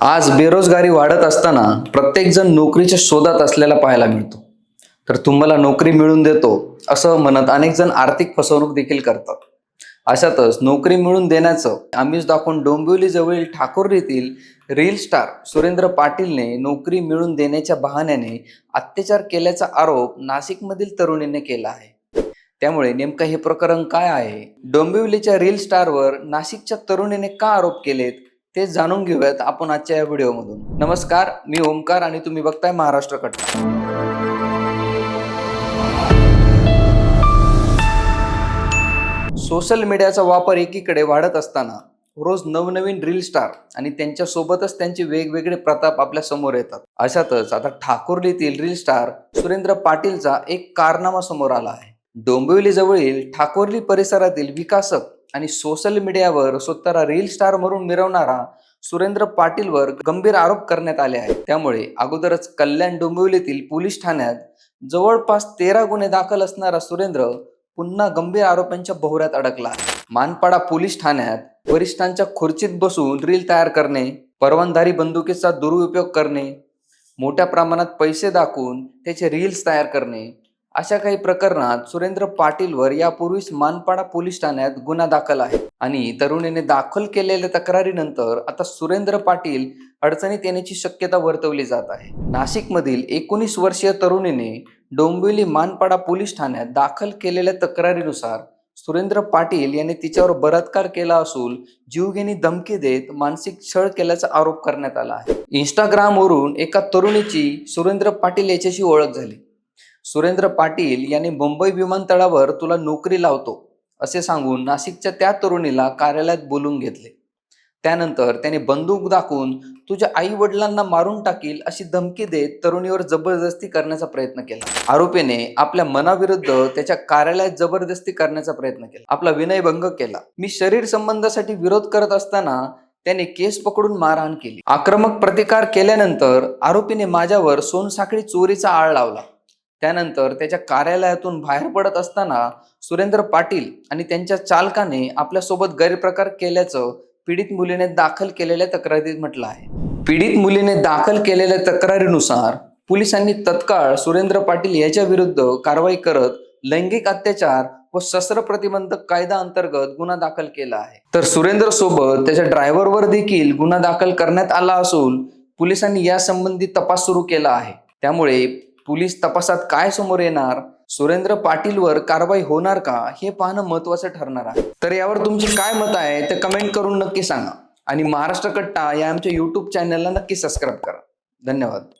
आज बेरोजगारी वाढत असताना प्रत्येकजण नोकरीच्या शोधात असलेला पाहायला मिळतो. तर तुम्हाला नोकरी मिळून देतो असं म्हणत अनेक जण आर्थिक फसवणूक देखील करतात. अशातच नोकरी मिळून देण्याचं आमिष दाखवून डोंबिवली जवळील येथील रील स्टार सुरेंद्र पाटीलने नोकरी मिळून देण्याच्या बहाण्याने अत्याचार केल्याचा आरोप नाशिकमधील तरुणीने केला आहे. त्यामुळे नेमकं हे प्रकरण काय आहे? डोंबिवलीच्या रील स्टारवर नाशिकच्या तरुणीने का आरोप केलेत? ते जाणून घेऊयात आपण आजच्या या व्हिडिओमधून. नमस्कार मी ओमकार आणि तुम्ही बघताय महाराष्ट्र कट्टा सोशल मीडियाचा वापर एकीकडे वाढत असताना रोज नवनवीन रील स्टार आणि त्यांच्यासोबतच त्यांचे वेगवेगळे प्रताप आपल्यासमोर येतात. अशातच आता ठाकुर्लीतील रील स्टार सुरेंद्र पाटीलचा एक कारनामा समोर आला आहे. डोंबिवली जवळील ठाकुर्ली परिसरातील विकासक आणि सोशल मीडियावर स्वतःला रील स्टार म्हणून मिरवणारा सुरेंद्र पाटीलवर गंभीर आरोप करण्यात आले आहेत. त्यामुळे अगोदरच कल्याण डोंबिवलीतील पोलीस ठाण्यात जवळपास तेरा गुन्हे दाखल असणारा सुरेंद्र पुन्हा गंभीर आरोपांच्या भोवऱ्यात अडकला. मानपाडा पोलीस ठाण्यात वरिष्ठांच्या खुर्चीत बसून रील तयार करणे परवानधारी बंदुकीचा दुरुपयोग करणे मोठ्या प्रमाणात पैसे दाखवून त्याचे रील्स तयार करणे अशा काही प्रकरणात सुरेंद्र पाटीलवर यापूर्वीच मानपाडा पोलीस ठाण्यात गुन्हा दाखल आहे. आणि तरुणीने दाखल केलेल्या तक्रारीनंतर आता सुरेंद्र पाटील अडचणीत येण्याची शक्यता वर्तवली जात आहे. नाशिकमधील एकोणीस वर्षीय तरुणीने डोंबिवली मानपाडा पोलीस ठाण्यात दाखल केलेल्या तक्रारीनुसार सुरेंद्र पाटील यांनी तिच्यावर बलात्कार केला असून जीवघेणी धमकी देत मानसिक छळ केल्याचा आरोप करण्यात आला आहे. इंस्टाग्रामवरून एका तरुणीची सुरेंद्र पाटील याच्याशी ओळख झाली. सुरेंद्र पाटील यांनी मुंबई विमानतळावर तुला नोकरी लावतो असे सांगून नाशिकच्या त्या तरुणीला कार्यालयात बोलून घेतले. त्यानंतर त्याने बंदूक दाखवून तुझ्या आई वडिलांना मारून टाकील अशी धमकी देत तरुणीवर जबरदस्ती करण्याचा प्रयत्न केला. आरोपीने आपल्या मनाविरुद्ध त्याच्या कार्यालयात जबरदस्ती करण्याचा प्रयत्न केला. आपला विनयभंग केला. मी शरीर संबंधासाठी विरोध करत असताना त्याने केस पकडून मारहाण केली. आक्रमक प्रतिकार केल्यानंतर आरोपीने माझ्यावर सोनसाखळी चोरीचा आळ लावला. त्यानंतर त्याच्या कार्यालयातून बाहेर पडत असताना सुरेंद्र पाटील आणि त्यांच्या चालकाने आपल्यासोबत गैरप्रकार केल्याचं पीडित मुलीने दाखल केलेल्या तक्रारीत म्हटलं आहे. पीडित मुलीने दाखल केलेल्या तक्रारीनुसार पोलिसांनी तत्काळ सुरेंद्र पाटील याच्या विरुद्ध कारवाई करत लैंगिक अत्याचार व शस्त्र प्रतिबंधक कायदा अंतर्गत गुन्हा दाखल केला आहे. तर सुरेंद्र सोबत त्याच्या ड्रायव्हरवर देखील गुन्हा दाखल करण्यात आला असून पोलिसांनी यासंबंधी तपास सुरू केला आहे. त्यामुळे पोलीस तपासात काय समोर येणार? सुरेंद्र पाटीलवर कारवाई होणार का? हे पाहणं महत्वाचं ठरणार आहे. तर यावर तुमचे काय मत आहे ते कमेंट करून नक्की सांगा. आणि महाराष्ट्र कट्टा या आमच्या युट्यूब चॅनलला नक्की सबस्क्राईब करा. धन्यवाद.